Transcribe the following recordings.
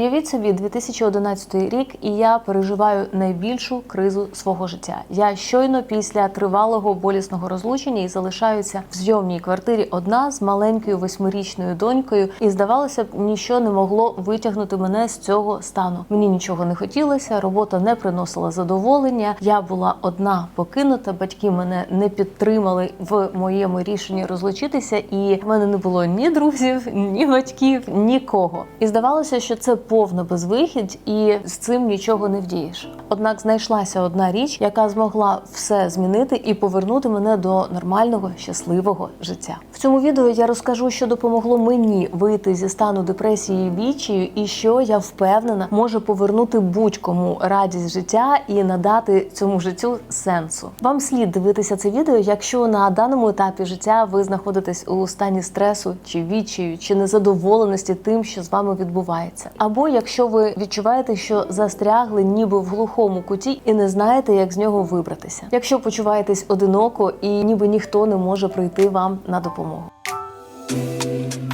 Уявіть собі, 2011 рік, і я переживаю найбільшу кризу свого життя. Я щойно після тривалого болісного розлучення і залишаюся в зйомній квартирі одна з маленькою восьмирічною донькою, і здавалося б, ніщо не могло витягнути мене з цього стану. Мені нічого не хотілося, робота не приносила задоволення. Я була одна покинута. Батьки мене не підтримали в моєму рішенні розлучитися, і в мене не було ні друзів, ні батьків, нікого. І здавалося, що це повна безвихідь, і з цим нічого не вдієш. Однак знайшлася одна річ, яка змогла все змінити і повернути мене до нормального щасливого життя. В цьому відео я розкажу, що допомогло мені вийти зі стану депресії і відчаю, і що я впевнена може повернути будь-кому радість життя і надати цьому життю сенсу. Вам слід дивитися це відео, якщо на даному етапі життя ви знаходитесь у стані стресу чи відчаю, чи незадоволеності тим, що з вами відбувається, або якщо ви відчуваєте, що застрягли ніби в глухому куті і не знаєте, як з нього вибратися. Якщо почуваєтесь одиноко і ніби ніхто не може прийти вам на допомогу.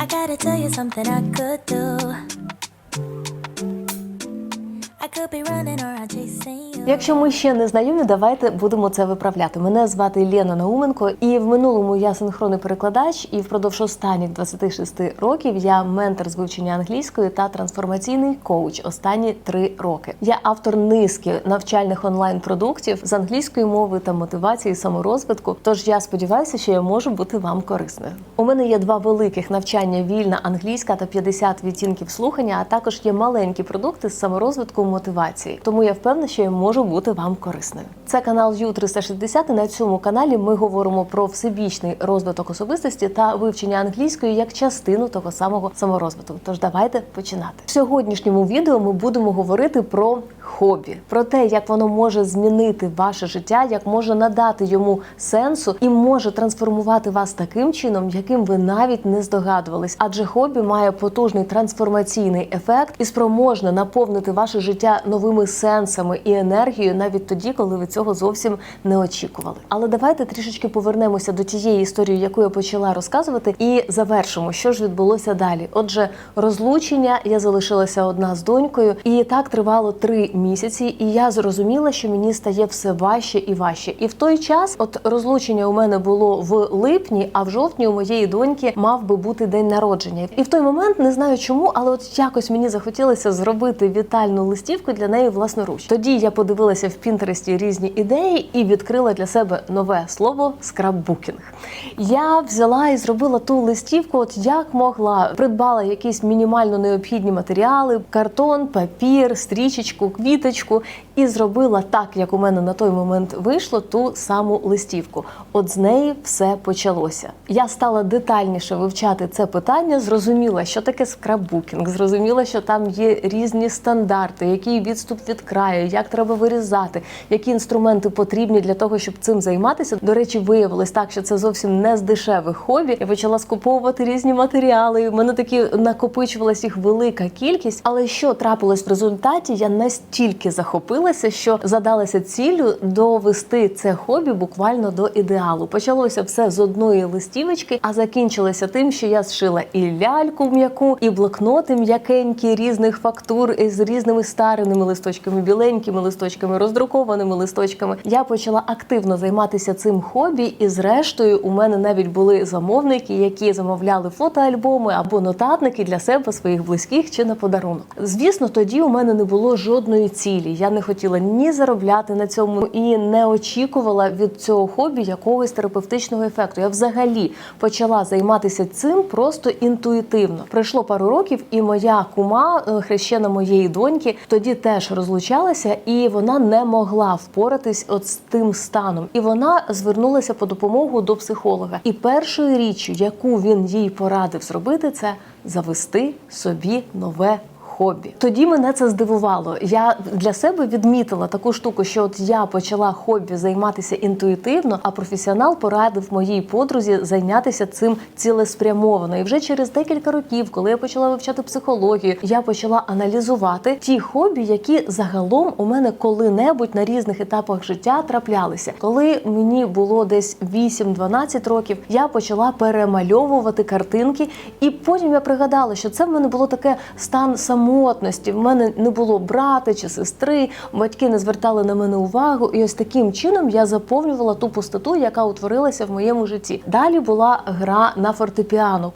I gotta tell you something I could do. Якщо ми ще не знайомі, давайте будемо це виправляти. Мене звати Лена Науменко, і в минулому я синхронний перекладач. І впродовж останніх 26 років я ментор з вивчення англійської та трансформаційний коуч останні три роки. Я автор низки навчальних онлайн-продуктів з англійської мови та мотивації саморозвитку. Тож я сподіваюся, що я можу бути вам корисною. У мене є два великих навчання: вільна англійська та 50 відтінків слухання. А також є маленькі продукти з саморозвитку мотивації. Тому я впевнена, що я можу бути вам корисною. Це канал Ю 360 і на цьому каналі ми говоримо про всебічний розвиток особистості та вивчення англійської як частину того самого саморозвитку. Тож давайте починати. В сьогоднішньому відео ми будемо говорити про хобі, про те, як воно може змінити ваше життя, як може надати йому сенсу і може трансформувати вас таким чином, яким ви навіть не здогадувались. Адже хобі має потужний трансформаційний ефект і спроможне наповнити ваше життя новими сенсами і енергією навіть тоді, коли ви цього зовсім не очікували. Але давайте трішечки повернемося до тієї історії, яку я почала розказувати, і завершимо, що ж відбулося далі. Отже, розлучення я залишилася одна з донькою, і так тривало три місяці. І я зрозуміла, що мені стає все важче і важче. І в той час, от розлучення у мене було в липні, а в жовтні у моєї доньки мав би бути день народження. І в той момент не знаю чому, але от якось мені захотілося зробити вітальну листівку для неї власноруч. Тоді я подивилася в Пінтересті різні ідеї і відкрила для себе нове слово скраббукінг. Я взяла і зробила ту листівку, от як могла, придбала якісь мінімально необхідні матеріали: картон, папір, стрічечку, квіточку, і зробила так, як у мене на той момент вийшло, ту саму листівку. От з неї все почалося. Я стала детальніше вивчати це питання, зрозуміла, що таке скраббукінг, зрозуміла, що там є різні стандарти, який відступ від краю, як треба вирізати, які інструменти потрібні для того, щоб цим займатися. До речі, виявилось так, що це зовсім не з дешевих хобі. Я почала скуповувати різні матеріали. в мене такі накопичувалась їх велика кількість. Але що трапилось в результаті? Я настільки захопилася, що задалася ціллю довести це хобі буквально до ідеалу. Почалося все з одної листівочки, а закінчилося тим, що я зшила і ляльку м'яку, і блокноти м'якенькі різних фактур з різними старими листочками, біленькими листочками, роздрукованими листочками. Я почала активно займатися цим хобі, і зрештою у мене навіть були замовники, які замовляли фотоальбоми або нотатники для себе, своїх близьких чи на подарунок. Звісно, тоді у мене не було жодної цілі. Я не хотіла ні заробляти на цьому і не очікувала від цього хобі якогось терапевтичного ефекту. Я взагалі почала займатися цим просто інтуїтивно. Пройшло пару років, і моя кума, е, хрещена моєї доньки, тоді теж розлучалася, і вона не могла впоратись от з тим станом. І вона звернулася по допомогу до психолога. І першою річчю, яку він їй порадив зробити, це завести собі нове хобі. Тоді мене це здивувало. Я для себе відмітила таку штуку, що от я почала хобі займатися інтуїтивно, а професіонал порадив моїй подрузі зайнятися цим цілеспрямовано. І вже через декілька років, коли я почала вивчати психологію, я почала аналізувати ті хобі, які загалом у мене коли-небудь на різних етапах життя траплялися. Коли мені було десь 8-12 років, я почала перемальовувати картинки, і потім я пригадала, що це в мене було таке стан самотності самотності. В мене не було брата чи сестри, батьки не звертали на мене увагу. І ось таким чином я заповнювала ту пустоту, яка утворилася в моєму житті. Далі була гра на фортепіано.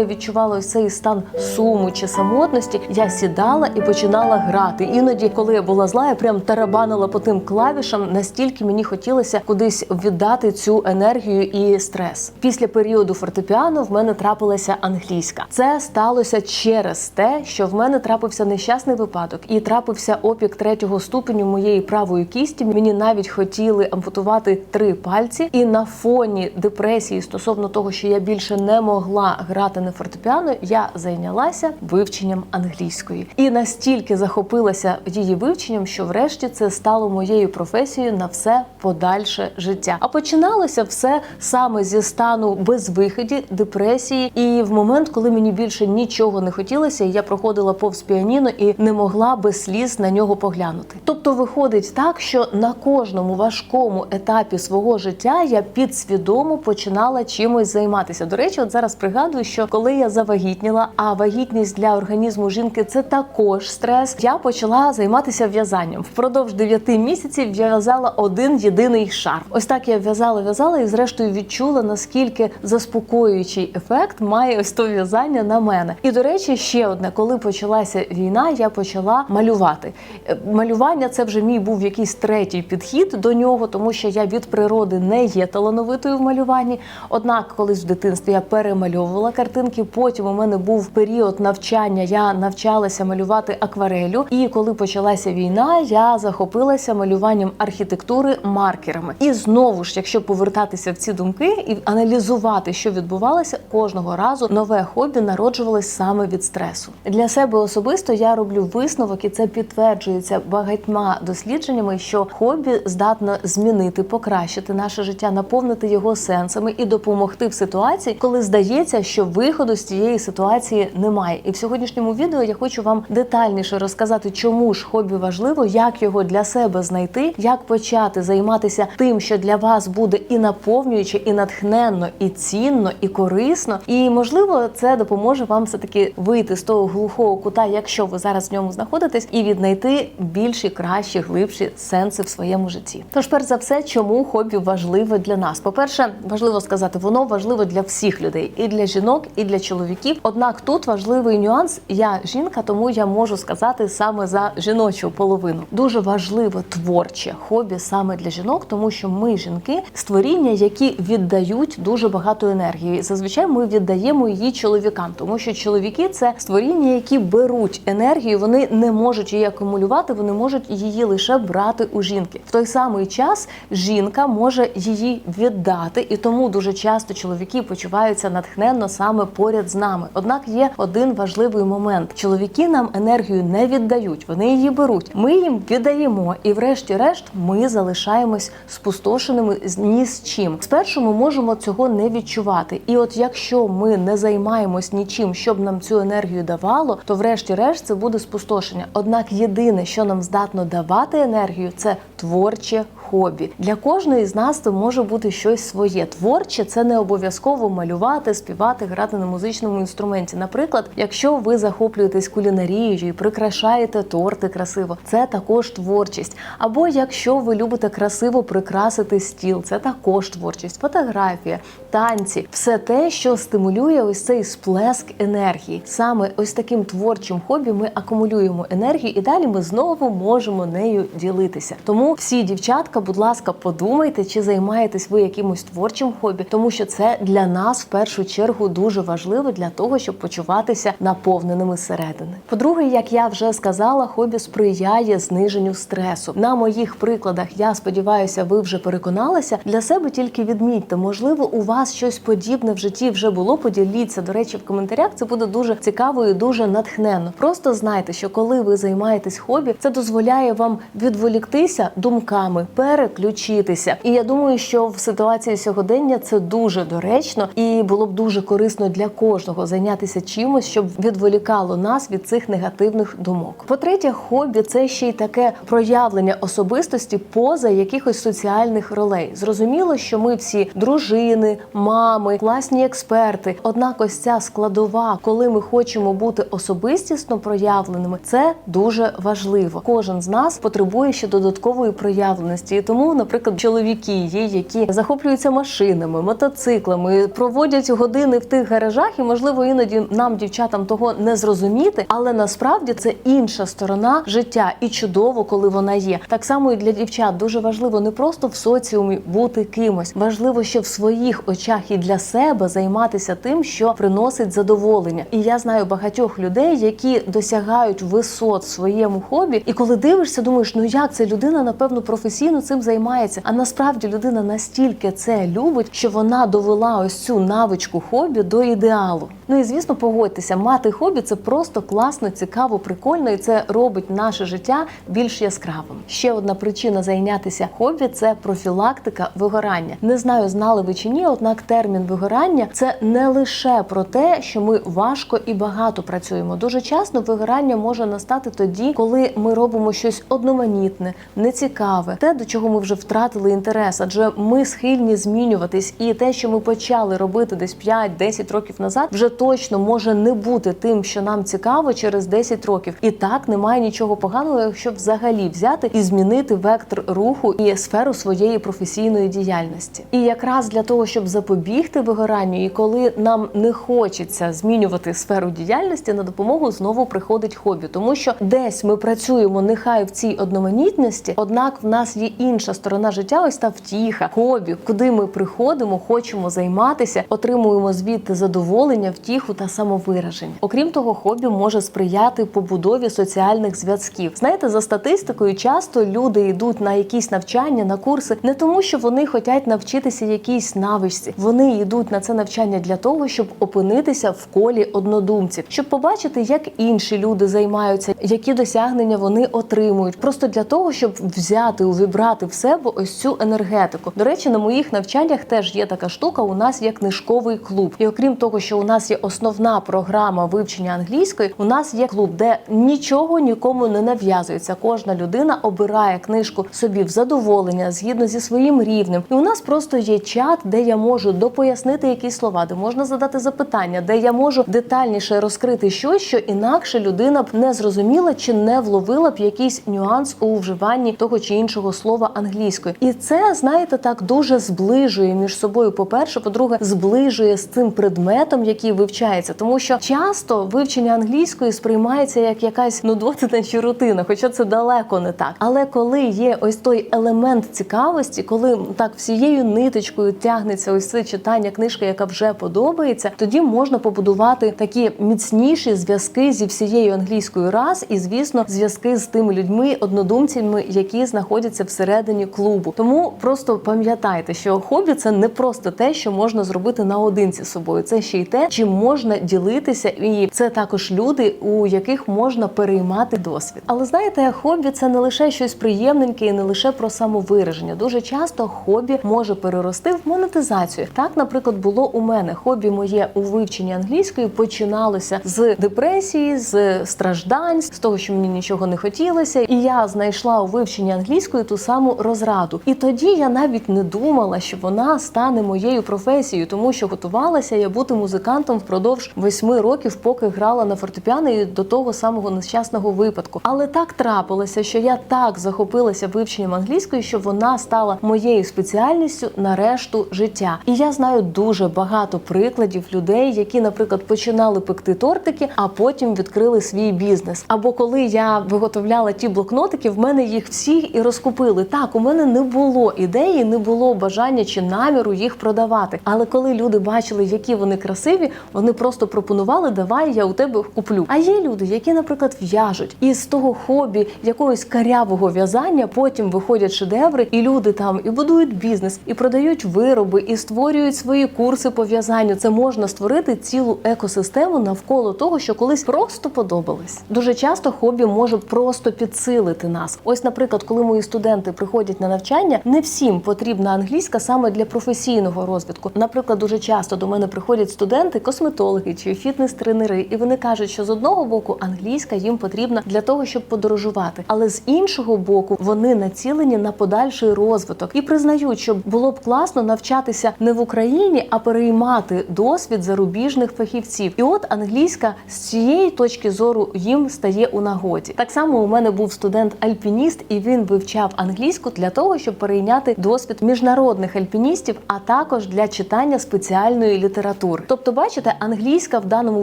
Я відчувала ось цей стан суму чи самотності. Я сідала і починала грати. Іноді, коли я була зла, я прям тарабанила по тим клавішам, настільки мені хотілося кудись віддати цю енергію і стрес. Після періоду фортепіано в мене трапилася англійська. Це сталося через те, що в мене трапився нещасний випадок і трапився опік третього ступеню моєї правої кісті. Мені навіть хотіли ампутувати три пальці, і на фоні депресії стосовно того, що я більше не могла грати на фортепіано, я зайнялася вивченням англійської і настільки захопилася її вивченням, що врешті це стало моєю професією на все подальше життя. А починалося все саме зі стану безвиході, депресії, і в момент, коли мені більше нічого не хотілося, я проходила повз піаніно і не могла без сліз на нього поглянути. Тобто виходить так, що на кожному важкому етапі свого життя я підсвідомо починала чимось займатися. До речі, от зараз пригадую, що коли я завагітніла, а вагітність для організму жінки це також стрес. Я почала займатися в'язанням. Впродовж 9 місяців я в'язала один єдиний шар. Ось так я в'язала, в'язала і зрештою відчула наскільки заспокоюючий ефект має ось то в'язання на мене. І до речі, ще одне, коли почалася війна, я почала малювати. Е, Малювання це вже мій був якийсь третій підхід до нього, тому що я від природи не є талановитою в малюванні. Однак, колись в дитинстві я перемальовувала картинки. Потім у мене був період навчання. Я навчалася малювати акварелю. І коли почалася війна, я захопилася малюванням архітектури маркерами. І знову ж, якщо повертатися в ці думки і аналізувати, що відбувалося, кожного разу нове хобі народжувалось саме від стресу. Для себе особисто я роблю висновок, і це підтверджується багатьма дослідженнями, що хобі здатно змінити, покращити наше життя, наповнити його сенсами і допомогти в ситуації, коли здається, що виходу з цієї ситуації немає. І в сьогоднішньому відео я хочу вам детальніше розказати, чому ж хобі важливо, як його для себе знайти, як почати займатися тим, що для вас буде і наповнююче, і натхненно, і цінно, і корисно. І можливо, це допоможе вам все таки вийти з того глухого кута, якщо ви зараз в ньому знаходитесь, і віднайти більші, кращі, глибші сенси в своєму житті. Тож, перш за все, чому хобі важливе для нас? По-перше, важливо сказати, воно важливо для всіх людей, і для жінок, для чоловіків. Однак тут важливий нюанс. Я жінка, тому я можу сказати саме за жіночу половину. Дуже важливе творче хобі саме для жінок, тому що ми жінки створіння, які віддають дуже багато енергії. Зазвичай ми віддаємо її чоловікам, тому що чоловіки це створіння, які беруть енергію, вони не можуть її акумулювати, вони можуть її лише брати у жінки. В той самий час жінка може її віддати, і тому дуже часто чоловіки почуваються натхненно саме поряд з нами. Однак є один важливий момент: чоловіки нам енергію не віддають, вони її беруть. Ми їм віддаємо, і, врешті-решт, ми залишаємось спустошеними ні з чим. Спершу ми можемо цього не відчувати. І от якщо ми не займаємось нічим, щоб нам цю енергію давало, то врешті-решт це буде спустошення. Однак єдине, що нам здатно давати енергію, це творче хобі. Для кожної з нас це може бути щось своє. Творче це не обов'язково малювати, співати, грати на музичному інструменті. Наприклад, якщо ви захоплюєтесь кулінарією і прикрашаєте торти красиво, це також творчість. Або якщо ви любите красиво прикрасити стіл, це також творчість, фотографія, танці, все те, що стимулює ось цей сплеск енергії. Саме ось таким творчим хобі ми акумулюємо енергію, і далі ми знову можемо нею ділитися. Тому всі дівчатка, будь ласка, подумайте, чи займаєтесь ви якимось творчим хобі, тому що це для нас в першу чергу дуже важливо для того, щоб почуватися наповненими зсередини. По-друге, як я вже сказала, хобі сприяє зниженню стресу. На моїх прикладах я сподіваюся, ви вже переконалися. Для себе тільки відмітьте, можливо, у вас щось подібне в житті вже було. Поділіться. До речі, в коментарях це буде дуже цікаво і дуже натхненно. Просто знайте, що коли ви займаєтесь хобі, це дозволяє вам відволіктися думками, переключитися. І я думаю, що в ситуації сьогодення це дуже доречно і було б дуже корисно для кожного зайнятися чимось, щоб відволікало нас від цих негативних думок. По-третє, хобі це ще й таке проявлення особистості поза якихось соціальних ролей. Зрозуміло, що ми всі дружини, мами, класні експерти. Однак, ось ця складова, коли ми хочемо бути особистісно проявленими, це дуже важливо. Кожен з нас потребує ще додаткової проявленості. Тому, наприклад, чоловіки є, які захоплюються машинами, мотоциклами, проводять години в тих гаражах, і можливо іноді нам, дівчатам, того не зрозуміти, але насправді це інша сторона життя, і чудово, коли вона є. Так само і для дівчат дуже важливо не просто в соціумі бути кимось, важливо ще в своїх очах і для себе займатися тим, що приносить задоволення. І я знаю багатьох людей, які досягають висот в своєму хобі, і коли дивишся, думаєш, ну як це? Людина напевно професійно цим займається. А насправді людина настільки це любить, що вона довела ось цю навичку хобі до ідеалу. Ну і звісно, погодьтеся, мати хобі це просто класно, цікаво, прикольно, і це робить наше життя більш яскравим. Ще одна причина зайнятися хобі це профілактика вигорання. Не знаю, знали ви чи ні, однак термін вигорання це не лише про те, що ми важко і багато працюємо. Дуже часто вигорання може настати тоді, коли ми робимо щось одноманітне, нецікаве, те, до чого ми вже втратили інтерес, адже ми схильні змінюватись, і те, що ми почали робити десь 5-10 років назад, вже точно може не бути тим, що нам цікаво через 10 років. І так немає нічого поганого, якщо взагалі взяти і змінити вектор руху і сферу своєї професійної діяльності. І якраз для того, щоб запобігти вигоранню, і коли нам не хочеться змінювати сферу діяльності, на допомогу знову приходить хобі, тому що десь ми працюємо нехай в цій одноманітності, однак в нас є інша сторона життя, ось та втіха, хобі, куди ми приходимо, хочемо займатися, отримуємо звідти задоволення, втіху та самовираження. Окрім того, хобі може сприяти побудові соціальних зв'язків. Знаєте, за статистикою, часто люди йдуть на якісь навчання, на курси не тому, що вони хочуть навчитися якійсь навичці. Вони йдуть на це навчання для того, щоб опинитися в колі однодумців, щоб побачити, як інші люди займаються, які досягнення вони отримують, просто для того, щоб взяти увібрати в себе ось цю енергетику. До речі, на моїх навчаннях теж є така штука. У нас є книжковий клуб, і окрім того, що у нас є основна програма вивчення англійської, у нас є клуб, де нічого нікому не нав'язується. Кожна людина обирає книжку собі в задоволення згідно зі своїм рівнем. І у нас просто є чат, де я можу допояснити якісь слова, де можна задати запитання, де я можу детальніше розкрити щось, що інакше людина б не зрозуміла чи не вловила б якийсь нюанс у вживанні того чи іншого слова англійською. І це, знаєте, так дуже зближує між собою. По-перше, по-друге, зближує з цим предметом, який вивчається, тому що часто вивчення англійської сприймається як якась нудотина чи рутина, хоча це далеко не так. Але коли є ось той елемент цікавості, коли так всією ниточкою тягнеться ось це читання книжки, яка вже подобається, тоді можна побудувати такі міцніші зв'язки зі всією англійською раз, і звісно, зв'язки з тими людьми, однодумцями, які знаходяться всередині клубу. Тому просто пам'ятайте, що хобі це не просто те, що можна зробити наодинці з собою. Це ще й те, чим можна ділитися, і це також люди, у яких можна переймати досвід. Але знаєте, хобі це не лише щось приємненьке і не лише про самовираження. Дуже часто хобі може перерости в монетизацію. Так, наприклад, було у мене хобі моє у вивченні англійської починалося з депресії, з страждань, з того, що мені нічого не хотілося, і я знайшла у вивченні англійської ту саму розраду. І тоді я навіть не думала, що вона стане моєю професією, тому що готувалася я бути музикантом впродовж восьми років, поки грала на фортепіано і до того самого нещасного випадку. Але так трапилося, що я так захопилася вивченням англійської, що вона стала моєю спеціальністю на решту життя. І я знаю дуже багато прикладів людей, які, наприклад, починали пекти тортики, а потім відкрили свій бізнес. Або коли я виготовляла ті блокнотики, в мене їх всіх і розкупили. Так, у мене не було ідеї, не було бажання чи наміру їх продавати. Але коли люди бачили, які вони красиві, вони просто пропонували, давай я у тебе куплю. А є люди, які, наприклад, в'яжуть, і з того хобі якогось карявого в'язання потім виходять шедеври, і люди там і будують бізнес, і продають вироби, і створюють свої курси по в'язанню. Це можна створити цілу екосистему навколо того, що колись просто подобалось. Дуже часто хобі може просто підсилити нас. Ось, наприклад, коли мої студенти приходять на навчання, не всім потрібна англійська саме для професійного розвитку. Наприклад, дуже часто до мене приходять студенти, косметологи чи фітнес-тренери, і вони кажуть, що з одного боку англійська їм потрібна для того, щоб подорожувати, але з іншого боку вони націлені на подальший розвиток і признають, що було б класно навчатися не в Україні, а переймати досвід зарубіжних фахівців. І от англійська з цієї точки зору їм стає у нагоді. Так само у мене був студент-альпініст, і він вивчав англійську для того, щоб перейняти досвід міжнародних альпіністів, а також для читання спеціальної літератури. Тобто, бачите, англійська в даному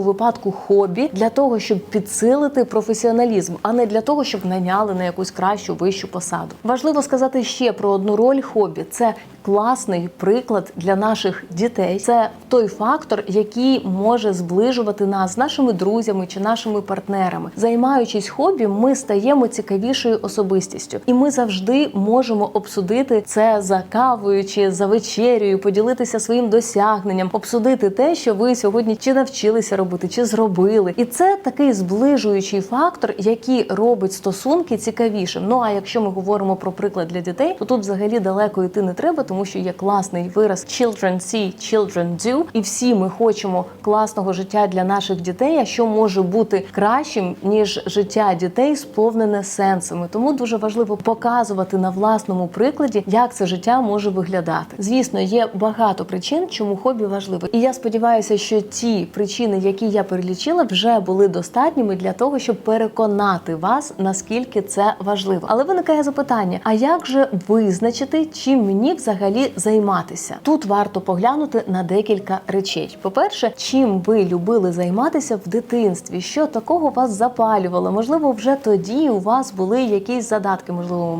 випадку хобі для того, щоб підсилити професіоналізм, а не для того, щоб наняли на якусь кращу вищу посаду. Важливо сказати ще про одну роль хобі. Це класний приклад для наших дітей. Це той фактор, який може зближувати нас з нашими друзями чи нашими партнерами. Займаючись хобі, ми стаємо цікавішою особистістю, і ми завжди можемо обсудити це за кавою чи за вечерею, поділитися своїм досягненням, обсудити те, що ви сьогодні чи навчилися робити, чи зробили. І це такий зближуючий фактор, який робить стосунки цікавішим. Ну а якщо ми говоримо про приклад для дітей, то тут взагалі далеко йти не треба, тому що є класний вираз «children see, children do», і всі ми хочемо класного життя для наших дітей. А що може бути кращим ніж життя дітей, сповнене сенсами? Тому дуже важливо показувати на власному прикладі, як це життя може виглядати. Звісно, є багато причин, чому хобі важливе. І я сподіваюся, що ті причини, які я перелічила, вже були достатніми для того, щоб переконати вас, наскільки це важливо. Але виникає запитання: а як же визначити, чим мені взагалі займатися? Тут варто поглянути на декілька речей. По-перше, чим ви любили займатися в дитинстві? Що такого вас запалювало? Можливо, вже тоді у вас були якісь задатки, можливо, ви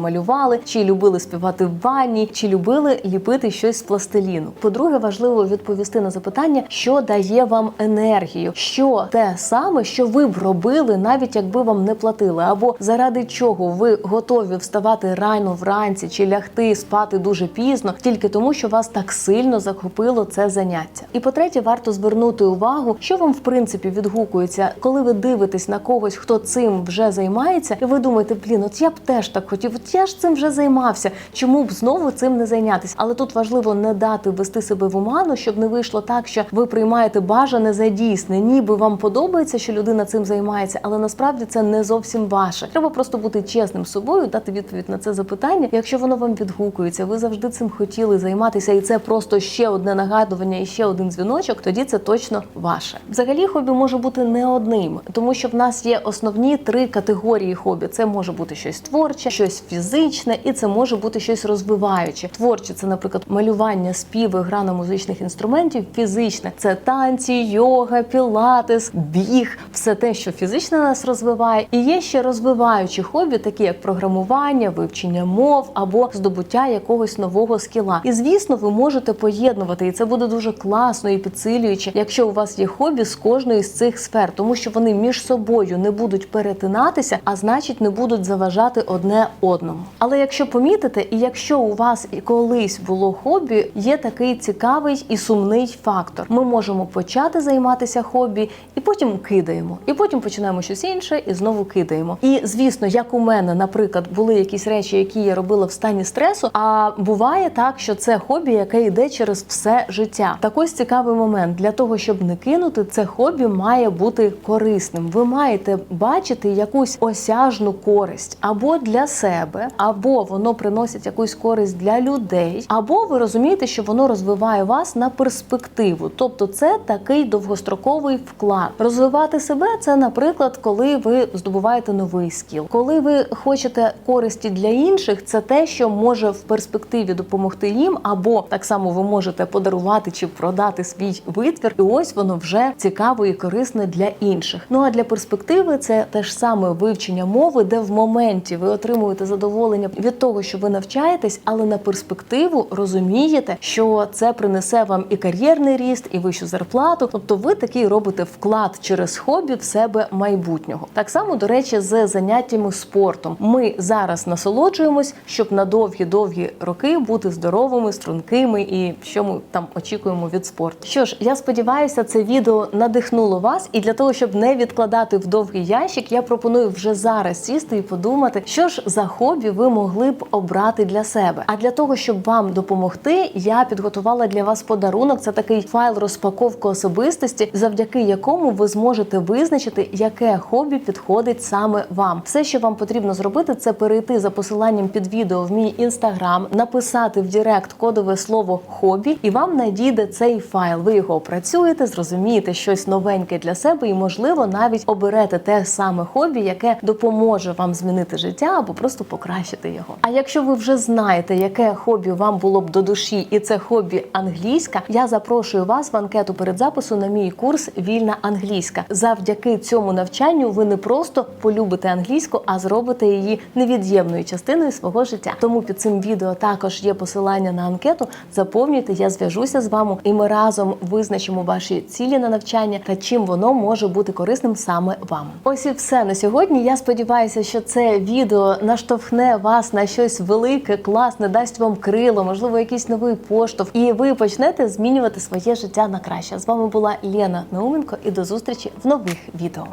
малювали, чи любили співати в ванні, чи любили ліпити щось з пластиліну. По-друге, важливо відповісти на запитання, що дає вам енергію, що те саме, що ви б робили, навіть якби вам не платили, або заради чого ви готові вставати рано вранці чи лягти спати дуже пізно, тільки тому, що вас так сильно захопило це заняття. І по-третє, варто звернути увагу, що вам в принципі відгукується, коли ви дивитесь на когось, хто цим вже займається, і ви думаєте, блін, от я б теж так хотів, от я ж цим вже займався. Чому б знову цим не зайнятися? Але тут важливо не дати вести себе в оману, щоб не вийшло так, що ви приймаєте бажане за дійсне, ніби вам подобається, що людина цим займається, але насправді це не зовсім ваше. Треба просто бути чесним з собою, дати відповідь на це запитання. Якщо воно вам відгукується, ви завжди цим хотіли займатися, і це просто ще одне нагадування і ще один дзвіночок. Тоді це точно ваше. Взагалі, хобі може бути не одним, тому що в нас є основні три категорії хобі. Це може бути щось творче, щось фізичне, і це може бути щось розвиваюче. Творче це, наприклад, малювання, співи, гра на музичних інструментів. Фізичне це танці, йога, пілатес, біг, все те, що фізично нас розвиває. І є ще розвиваючі хобі, такі як програмування, вивчення мов або здобуття якогось нового скіла. І звісно, ви можете поєднувати, і це буде дуже класно і підсилююче, якщо у вас є хобі з кожної з цих сфер, тому що вони між собою не будуть перетинатися, а значить не будуть заважати одне одному. Але якщо помітите, і якщо у вас колись було хобі, є такий цікавий і сумний фактор. Ми можемо почати займатися хобі, і потім кидаємо, і потім починаємо щось інше, і знову кидаємо. І звісно, як у мене, наприклад, були якісь речі, які я робила в стані стресу. А буває так, що це хобі, яке йде через все життя. Так ось цікавий момент для того, щоб не кинути, це хобі має бути корисним. Ви маєте бачити якусь осяжну користь або для себе, або воно приносить якусь користь для людей, або ви розумієте, що воно розвиває вас на перспективу. Тобто, це такий довгостроковий вклад. Розвивати себе це, наприклад, коли ви здобуваєте новий скіл, коли ви хочете користі для інших, це те, що може в перспективі допомогти їм, або так само ви можете подарувати чи продати свій витвір, і ось воно вже цікаво і корисне для інших. Ну а для перспективи це те ж саме вивчення мови, де в моменті ви отримуєте задоволення від того, що ви навчаєтесь, але на перспективу розумієте, що це принесе вам і кар'єрний ріст, і вищу зарплату. Тобто, ви такий робите вклад через хобі в себе майбутнього. Так само, до речі, з заняттями спортом. Ми зараз насолоджуємось, щоб на довгі-довгі роки бути здоровими, стрункими і що ми там очікуємо від спорту. Що ж, я сподіваюся, це відео надихнуло вас, і для того, щоб не відкладати в довгий ящик, я пропоную вже зараз сісти і подумати, що ж за хобі ви могли б обрати для себе. А для того, щоб вам допомогти, я підготувала для вас подарунок. Це такий файл розпаковки особистості, завдяки якому ви зможете визначити, яке хобі підходить саме вам. Все, що вам потрібно зробити, це перейти за посиланням під відео в мій інстаграм, написати в Директ кодове слово хобі, і вам надійде цей файл. Ви його опрацюєте, зрозумієте щось новеньке для себе, і можливо навіть оберете те саме хобі, яке допоможе вам змінити життя або просто покращити його. А якщо ви вже знаєте, яке хобі вам було б до душі, і це хобі англійська, я запрошую вас в анкету перед запису на мій курс Вільна англійська. Завдяки цьому навчанню ви не просто полюбите англійську, а зробите її невід'ємною частиною свого життя. Тому під цим відео також є посилання на анкету. Заповнюйте, я зв'яжуся з вами, і ми разом визначимо ваші цілі на навчання та чим воно може бути корисним саме вам. Ось і все на сьогодні. Я сподіваюся, що це відео наштовхне вас на щось велике, класне, дасть вам крило, можливо, якийсь новий поштовх, і ви почнете змінювати своє життя на краще. З вами була Лена Науменко, і до зустрічі в нових відео.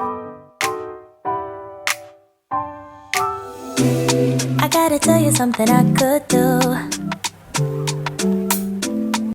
I gotta tell you something I could do.